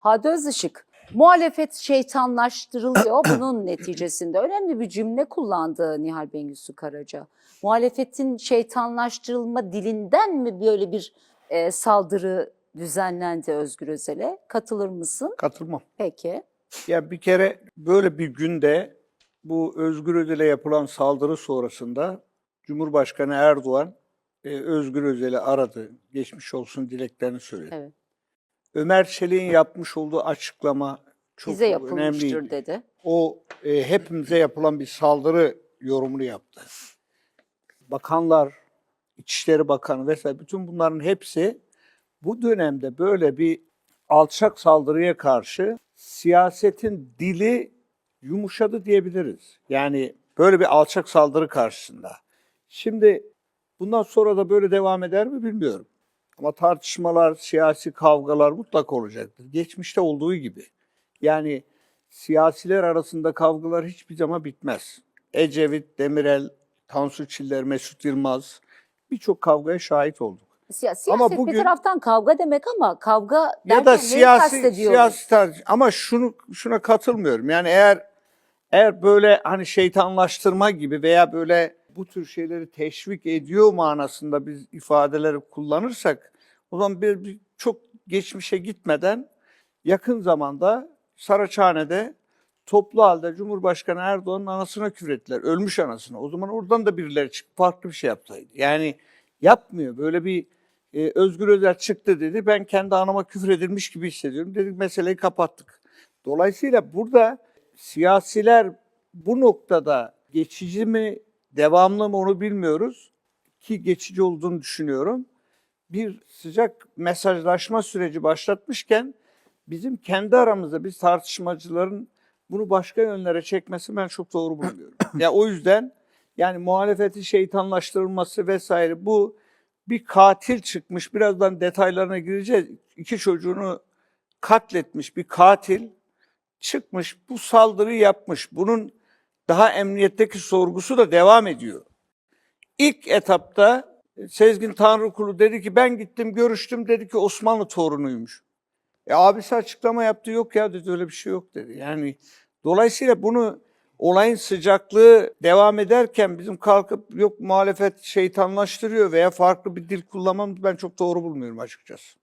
Hadi Özışık, muhalefet şeytanlaştırılıyor bunun neticesinde. Önemli bir cümle kullandı Nihal Bengüsü Karaca. Muhalefetin şeytanlaştırılma dilinden mi böyle bir e, saldırı düzenlendi Özgür Özel'e? Katılır mısın? Katılmam. Peki. Ya bir kere böyle bir günde bu Özgür Özel'e yapılan saldırı sonrasında Cumhurbaşkanı Erdoğan e, Özgür Özel'i aradı. Geçmiş olsun dileklerini söyledi. Evet. Ömer Çelik'in yapmış olduğu açıklama çok Bize yapılmıştır önemliydi. dedi. O e, hepimize yapılan bir saldırı yorumunu yaptı. Bakanlar, İçişleri Bakanı vesaire bütün bunların hepsi bu dönemde böyle bir alçak saldırıya karşı siyasetin dili yumuşadı diyebiliriz. Yani böyle bir alçak saldırı karşısında. Şimdi bundan sonra da böyle devam eder mi bilmiyorum. Ama tartışmalar, siyasi kavgalar mutlaka olacaktır. Geçmişte olduğu gibi. Yani siyasiler arasında kavgalar hiçbir zaman bitmez. Ecevit, Demirel, Tansu Çiller, Mesut Yılmaz birçok kavgaya şahit olduk. Siya- siyaset Ama bir bugün- taraftan kavga demek ama kavga ya da siyasi siyasi tartış- ama şunu şuna katılmıyorum. Yani eğer eğer böyle hani şeytanlaştırma gibi veya böyle bu tür şeyleri teşvik ediyor manasında biz ifadeleri kullanırsak o zaman bir, bir çok geçmişe gitmeden yakın zamanda Saraçhane'de toplu halde Cumhurbaşkanı Erdoğan'ın anasına küfrettiler. Ölmüş anasına. O zaman oradan da birileri çıkıp farklı bir şey yapsaydı. Yani yapmıyor. Böyle bir e, Özgür Özel çıktı dedi. Ben kendi anama küfür edilmiş gibi hissediyorum. Dedik meseleyi kapattık. Dolayısıyla burada siyasiler bu noktada geçici mi, devamlı mı onu bilmiyoruz. Ki geçici olduğunu düşünüyorum. Bir sıcak mesajlaşma süreci başlatmışken bizim kendi aramızda biz tartışmacıların bunu başka yönlere çekmesi ben çok doğru bulmuyorum. ya o yüzden yani muhalefetin şeytanlaştırılması vesaire bu bir katil çıkmış. Birazdan detaylarına gireceğiz. İki çocuğunu katletmiş bir katil çıkmış bu saldırıyı yapmış. Bunun daha emniyetteki sorgusu da devam ediyor. İlk etapta Sezgin Tanrıkulu dedi ki ben gittim görüştüm dedi ki Osmanlı torunuymuş. E abisi açıklama yaptı yok ya dedi öyle bir şey yok dedi. Yani dolayısıyla bunu olayın sıcaklığı devam ederken bizim kalkıp yok muhalefet şeytanlaştırıyor veya farklı bir dil kullanmamız ben çok doğru bulmuyorum açıkçası.